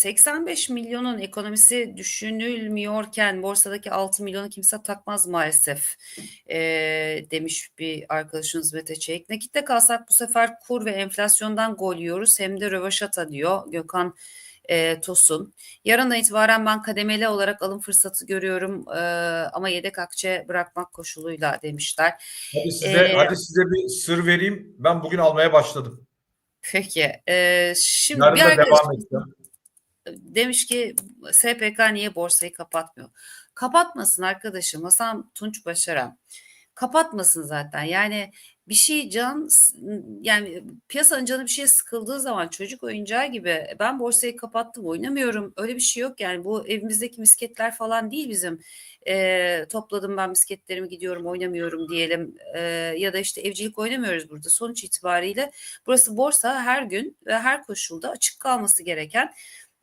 85 milyonun ekonomisi düşünülmüyorken borsadaki 6 milyonu kimse takmaz maalesef e, demiş bir arkadaşınız Mete Çelik. Nakitte kalsak bu sefer kur ve enflasyondan gol yiyoruz hem de rövaşata diyor Gökhan e, Tosun. Yarından itibaren ben kademeli olarak alım fırsatı görüyorum e, ama yedek akçe bırakmak koşuluyla demişler. Hadi size, Ee, hadi size bir sır vereyim. Ben bugün almaya başladım. Peki. e, şimdi Yarın bir da arkadaşım devam edeceğim. Demiş ki SPK niye borsayı kapatmıyor? Kapatmasın arkadaşım Hasan Tunç Başaran. Kapatmasın zaten. Yani bir şey can yani piyasanın canı bir şeye sıkıldığı zaman çocuk oyuncağı gibi ben borsayı kapattım oynamıyorum. Öyle bir şey yok yani bu evimizdeki misketler falan değil bizim. E, topladım ben misketlerimi gidiyorum oynamıyorum diyelim e, ya da işte evcilik oynamıyoruz burada. Sonuç itibariyle burası borsa her gün ve her koşulda açık kalması gereken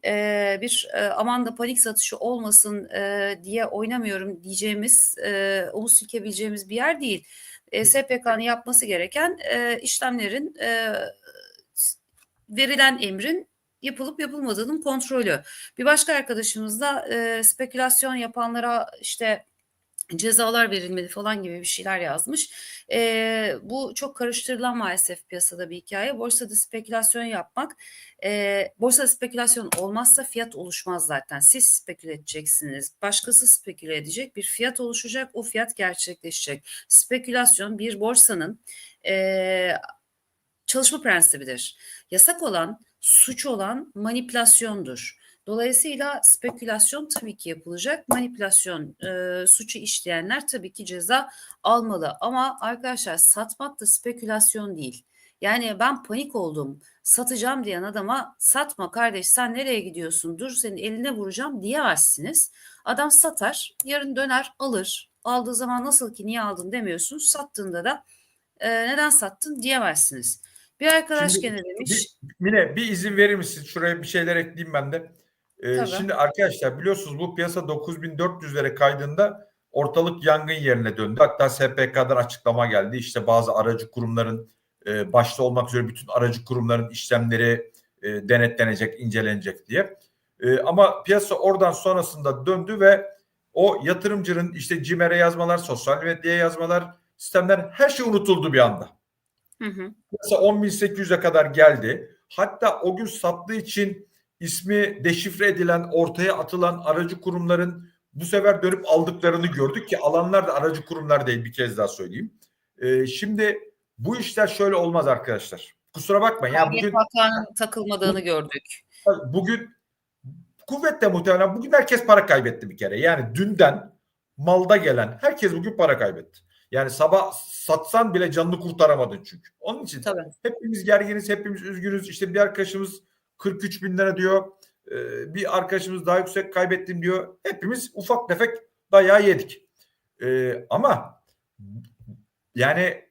e, bir e, aman da panik satışı olmasın e, diye oynamıyorum diyeceğimiz, e, omuz silkebileceğimiz bir yer değil. E, SPK'nın yapması gereken e, işlemlerin e, verilen emrin yapılıp yapılmadığının kontrolü. Bir başka arkadaşımız da e, spekülasyon yapanlara işte cezalar verilmeli falan gibi bir şeyler yazmış. E, bu çok karıştırılan maalesef piyasada bir hikaye. Borsada spekülasyon yapmak, e, borsada spekülasyon olmazsa fiyat oluşmaz zaten. Siz speküle edeceksiniz, başkası speküle edecek, bir fiyat oluşacak, o fiyat gerçekleşecek. Spekülasyon bir borsanın e, çalışma prensibidir. Yasak olan, suç olan manipülasyondur. Dolayısıyla spekülasyon tabii ki yapılacak. Manipülasyon e, suçu işleyenler tabii ki ceza almalı. Ama arkadaşlar satmak da spekülasyon değil. Yani ben panik oldum satacağım diyen adama satma kardeş sen nereye gidiyorsun dur senin eline vuracağım diyemezsiniz. Adam satar yarın döner alır. Aldığı zaman nasıl ki niye aldın demiyorsunuz. Sattığında da e, neden sattın diyemezsiniz. Bir arkadaş Şimdi gene demiş. Bir, Mine bir izin verir misin? Şuraya bir şeyler ekleyeyim ben de. Tabii. şimdi arkadaşlar biliyorsunuz bu piyasa 9400'lere kaydığında ortalık yangın yerine döndü. Hatta SPK'dan açıklama geldi. İşte bazı aracı kurumların e, başta olmak üzere bütün aracı kurumların işlemleri e, denetlenecek, incelenecek diye. E, ama piyasa oradan sonrasında döndü ve o yatırımcının işte CİMER'e yazmalar, sosyal medyaya yazmalar, sistemler her şey unutuldu bir anda. Hı hı. Piyasa 10.800'e kadar geldi. Hatta o gün sattığı için ismi deşifre edilen, ortaya atılan aracı kurumların bu sefer dönüp aldıklarını gördük ki alanlar da aracı kurumlar değil bir kez daha söyleyeyim. Ee, şimdi bu işler şöyle olmaz arkadaşlar. Kusura bakmayın. Ya bugün takılmadığını gördük. bugün kuvvetle muhtemelen bugün herkes para kaybetti bir kere. Yani dünden malda gelen herkes bugün para kaybetti. Yani sabah satsan bile canını kurtaramadın çünkü. Onun için Tabii. hepimiz gerginiz, hepimiz üzgünüz. İşte bir arkadaşımız 43 bin lira diyor. Ee, bir arkadaşımız daha yüksek kaybettim diyor. Hepimiz ufak tefek dayağı yedik. Ee, ama yani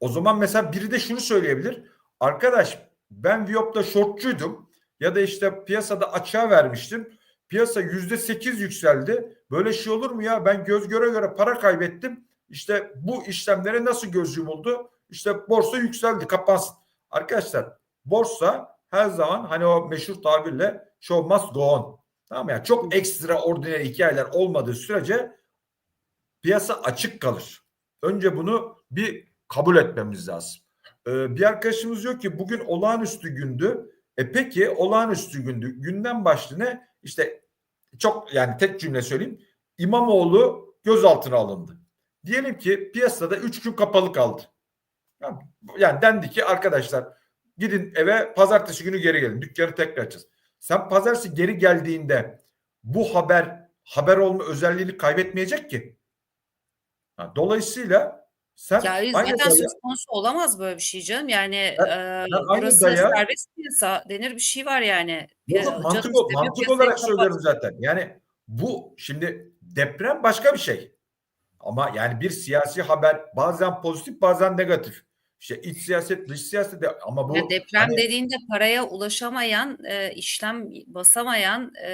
o zaman mesela biri de şunu söyleyebilir. Arkadaş ben Viyop'ta shortçuydum ya da işte piyasada açığa vermiştim. Piyasa yüzde sekiz yükseldi. Böyle şey olur mu ya? Ben göz göre göre para kaybettim. İşte bu işlemlere nasıl göz yumuldu? İşte borsa yükseldi, kapansın. Arkadaşlar borsa her zaman hani o meşhur tabirle show must go on. Tamam mı? Yani çok ekstra ordinary hikayeler olmadığı sürece piyasa açık kalır. Önce bunu bir kabul etmemiz lazım. Ee, bir arkadaşımız diyor ki bugün olağanüstü gündü. E peki olağanüstü gündü. Günden başlı ne? İşte çok yani tek cümle söyleyeyim. İmamoğlu gözaltına alındı. Diyelim ki piyasada 3 gün kapalı kaldı. Yani dendi ki arkadaşlar gidin eve pazartesi günü geri gelin. Dükkanı tekrar açacağız. Sen pazartesi geri geldiğinde bu haber haber olma özelliğini kaybetmeyecek ki. Ha, dolayısıyla sen Ya aynı zaten söz konusu olamaz böyle bir şey canım. Yani Ben- e, ben burası daya- serbest piyasa denir bir şey var yani. Yok, E, mantık, mantık olarak kapat. söylüyorum zaten. Yani bu şimdi deprem başka bir şey. Ama yani bir siyasi haber bazen pozitif bazen negatif. İşte iç siyaset dış siyaset de ama bu Ya deprem hani- dediğinde paraya ulaşamayan, e, işlem basamayan e,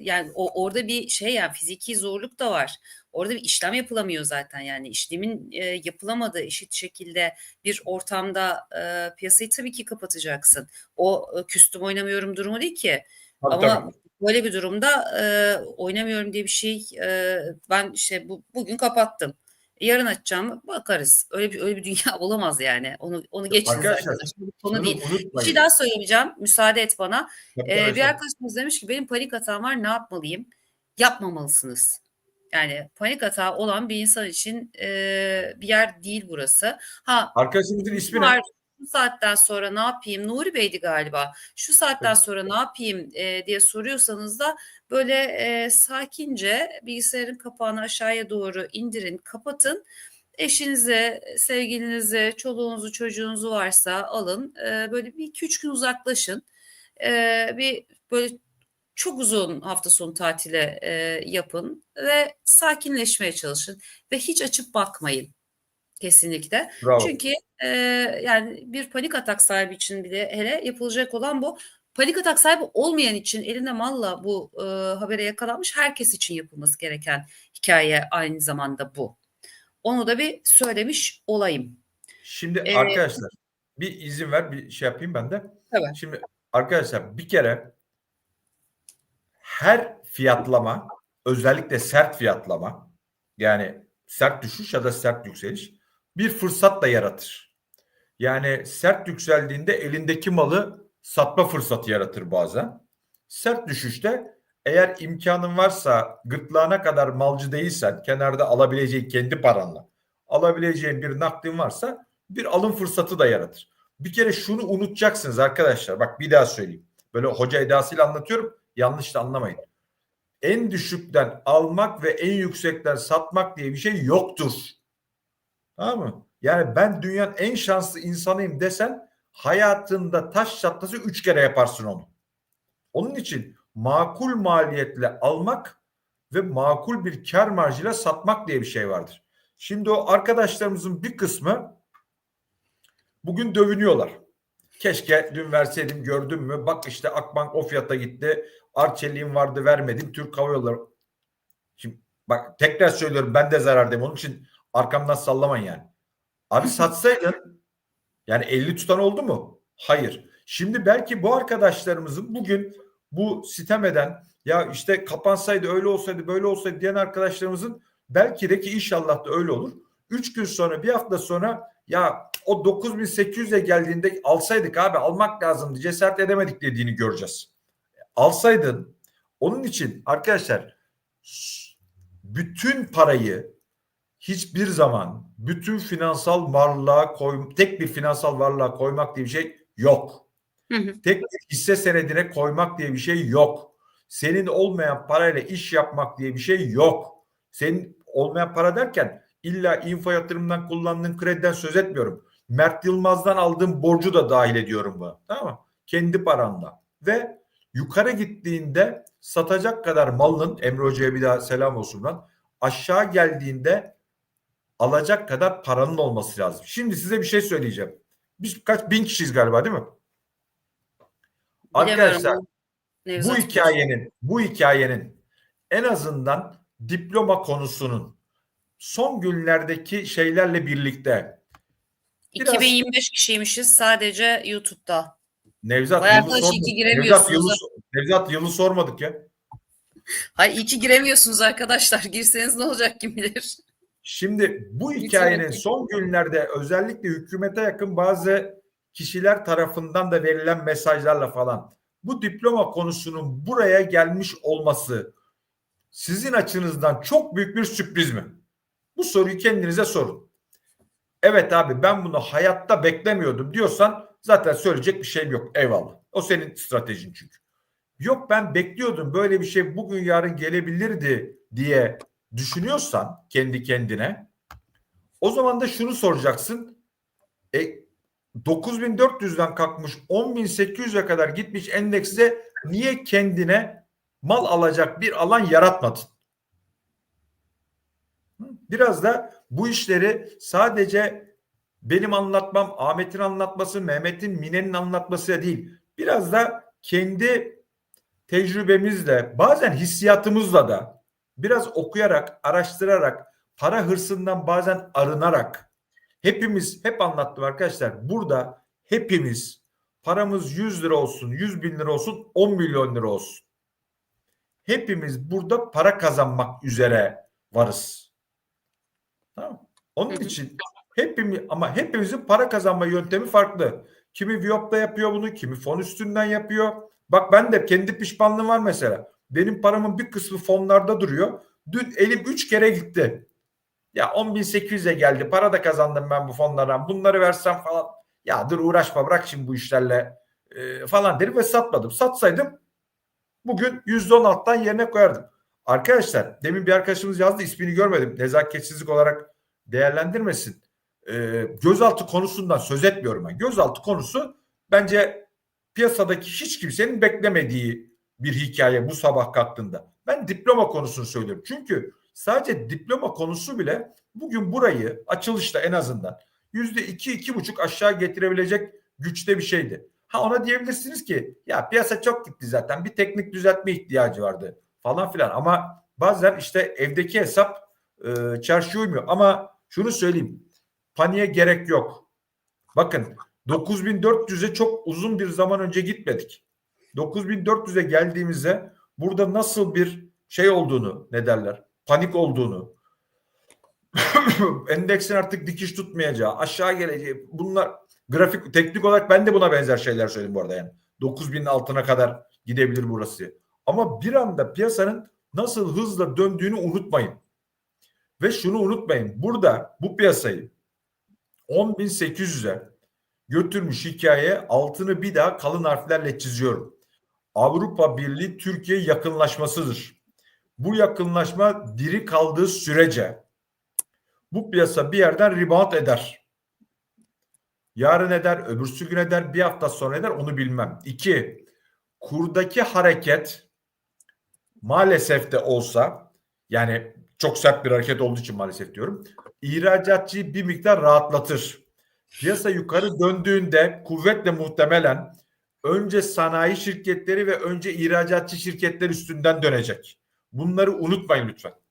yani o orada bir şey yani fiziki zorluk da var. Orada bir işlem yapılamıyor zaten yani işlemin e, yapılamadığı eşit şekilde bir ortamda e, piyasayı tabii ki kapatacaksın. O e, küstüm oynamıyorum durumu değil ki. Tabii, Ama tabii. böyle bir durumda e, oynamıyorum diye bir şey e, ben işte bu, bugün kapattım. Yarın açacağım bakarız. Öyle bir öyle bir dünya olamaz yani. Onu onu geçiniz Arkadaşlar, arkadaşlar. Konu değil. Bir unutmayın. şey daha söyleyeceğim. Müsaade et bana. Ee, bir arkadaşımız demiş ki benim panik atağım var ne yapmalıyım? Yapmamalısınız. Yani panik atağı olan bir insan için e, bir yer değil burası. Ha Arkadaşımızın ismi ne? Şu saatten sonra ne yapayım? Nuri Bey'di galiba. Şu saatten sonra ne yapayım e, diye soruyorsanız da böyle e, sakince bilgisayarın kapağını aşağıya doğru indirin, kapatın. Eşinize, sevgilinize, çoluğunuzu, çocuğunuzu varsa alın. E, böyle bir iki üç gün uzaklaşın. E, bir böyle çok uzun hafta sonu tatile e, yapın ve sakinleşmeye çalışın ve hiç açıp bakmayın kesinlikle. Bravo. Çünkü e, yani bir panik atak sahibi için bile hele yapılacak olan bu. Panik atak sahibi olmayan için elinde malla bu e, habere yakalanmış herkes için yapılması gereken hikaye aynı zamanda bu. Onu da bir söylemiş olayım. Şimdi Ee, arkadaşlar bir izin ver bir şey yapayım ben de. Tabii. Şimdi arkadaşlar bir kere her fiyatlama özellikle sert fiyatlama yani sert düşüş ya da sert yükseliş bir fırsat da yaratır. Yani sert yükseldiğinde elindeki malı satma fırsatı yaratır bazen. Sert düşüşte eğer imkanın varsa gırtlağına kadar malcı değilsen kenarda alabileceğin kendi paranla alabileceğin bir nakdin varsa bir alım fırsatı da yaratır. Bir kere şunu unutacaksınız arkadaşlar. Bak bir daha söyleyeyim. Böyle hoca edasıyla anlatıyorum. Yanlış da anlamayın. En düşükten almak ve en yüksekten satmak diye bir şey yoktur. Tamam mı? Yani ben dünyanın en şanslı insanıyım desen hayatında taş çatlası üç kere yaparsın onu. Onun için makul maliyetle almak ve makul bir kar marjıyla satmak diye bir şey vardır. Şimdi o arkadaşlarımızın bir kısmı bugün dövünüyorlar. Keşke dün verseydim gördün mü? Bak işte Akbank o fiyata gitti. Arçelik'in vardı vermedim. Türk Hava Yolları. Şimdi bak tekrar söylüyorum ben de zarardayım. Onun için arkamdan sallamayın yani. Abi satsaydın yani 50 tutan oldu mu? Hayır. Şimdi belki bu arkadaşlarımızın bugün bu sitem eden ya işte kapansaydı öyle olsaydı böyle olsaydı diyen arkadaşlarımızın belki de ki inşallah da öyle olur. 3 gün sonra bir hafta sonra ya o 9800'e geldiğinde alsaydık abi almak lazımdı cesaret edemedik dediğini göreceğiz. Alsaydın onun için arkadaşlar bütün parayı hiçbir zaman bütün finansal varlığa koy tek bir finansal varlığa koymak diye bir şey yok. Hı hı. Tek bir hisse senedine koymak diye bir şey yok. Senin olmayan parayla iş yapmak diye bir şey yok. Senin olmayan para derken illa info yatırımından kullandığın krediden söz etmiyorum. Mert Yılmaz'dan aldığın borcu da dahil ediyorum bu. Tamam mı? Kendi paranla. Ve yukarı gittiğinde satacak kadar malın Emre Hoca'ya bir daha selam olsun lan. Aşağı geldiğinde alacak kadar paranın olması lazım. Şimdi size bir şey söyleyeceğim. Biz kaç bin kişiyiz galiba değil mi? Arkadaşlar bu hikayenin bu hikayenin en azından diploma konusunun son günlerdeki şeylerle birlikte biraz- 2025 kişiymişiz sadece YouTube'da. Nevzat Bayağı yılı sormadık. ki Nevzat yılı. Nevzat yılı sormadık ya. Hayır iyi ki giremiyorsunuz arkadaşlar. Girseniz ne olacak kim bilir. Şimdi bu hikayenin son günlerde özellikle hükümete yakın bazı kişiler tarafından da verilen mesajlarla falan bu diploma konusunun buraya gelmiş olması sizin açınızdan çok büyük bir sürpriz mi? Bu soruyu kendinize sorun. Evet abi ben bunu hayatta beklemiyordum diyorsan zaten söyleyecek bir şeyim yok. Eyvallah. O senin stratejin çünkü. Yok ben bekliyordum böyle bir şey bugün yarın gelebilirdi diye düşünüyorsan kendi kendine o zaman da şunu soracaksın. E, 9400'den kalkmış 10800'e kadar gitmiş endekse niye kendine mal alacak bir alan yaratmadın? Biraz da bu işleri sadece benim anlatmam, Ahmet'in anlatması, Mehmet'in, Mine'nin anlatması değil. Biraz da kendi tecrübemizle, bazen hissiyatımızla da biraz okuyarak, araştırarak, para hırsından bazen arınarak hepimiz hep anlattım arkadaşlar. Burada hepimiz paramız 100 lira olsun, 100 bin lira olsun, 10 milyon lira olsun. Hepimiz burada para kazanmak üzere varız. Tamam. Onun için hepimiz ama hepimizin para kazanma yöntemi farklı. Kimi Viyop'ta yapıyor bunu, kimi fon üstünden yapıyor. Bak ben de kendi pişmanlığım var mesela. Benim paramın bir kısmı fonlarda duruyor. Dün elim 3 kere gitti. Ya 10.800'e geldi. Para da kazandım ben bu fonlardan. Bunları versem falan. Ya dur uğraşma bırak şimdi bu işlerle e, falan derim ve satmadım. Satsaydım bugün %16'dan yerine koyardım. Arkadaşlar demin bir arkadaşımız yazdı ismini görmedim. Nezaketsizlik olarak değerlendirmesin. E, gözaltı konusundan söz etmiyorum ben. Gözaltı konusu bence piyasadaki hiç kimsenin beklemediği bir hikaye bu sabah kalktığında. Ben diploma konusunu söylüyorum. Çünkü sadece diploma konusu bile bugün burayı açılışta en azından yüzde iki, iki buçuk aşağı getirebilecek güçte bir şeydi. Ha ona diyebilirsiniz ki ya piyasa çok gitti zaten bir teknik düzeltme ihtiyacı vardı falan filan ama bazen işte evdeki hesap e, çarşıya uymuyor ama şunu söyleyeyim paniğe gerek yok. Bakın 9400'e çok uzun bir zaman önce gitmedik. 9400'e geldiğimizde burada nasıl bir şey olduğunu ne derler? Panik olduğunu endeksin artık dikiş tutmayacağı aşağı geleceği bunlar grafik teknik olarak ben de buna benzer şeyler söyledim bu arada yani. 9000'in altına kadar gidebilir burası. Ama bir anda piyasanın nasıl hızla döndüğünü unutmayın. Ve şunu unutmayın burada bu piyasayı 10.800'e götürmüş hikaye altını bir daha kalın harflerle çiziyorum. Avrupa Birliği Türkiye yakınlaşmasıdır. Bu yakınlaşma diri kaldığı sürece bu piyasa bir yerden rebound eder. Yarın eder, öbürsü gün eder, bir hafta sonra eder onu bilmem. İki, kurdaki hareket maalesef de olsa yani çok sert bir hareket olduğu için maalesef diyorum. İhracatçıyı bir miktar rahatlatır. Piyasa yukarı döndüğünde kuvvetle muhtemelen önce sanayi şirketleri ve önce ihracatçı şirketler üstünden dönecek. Bunları unutmayın lütfen.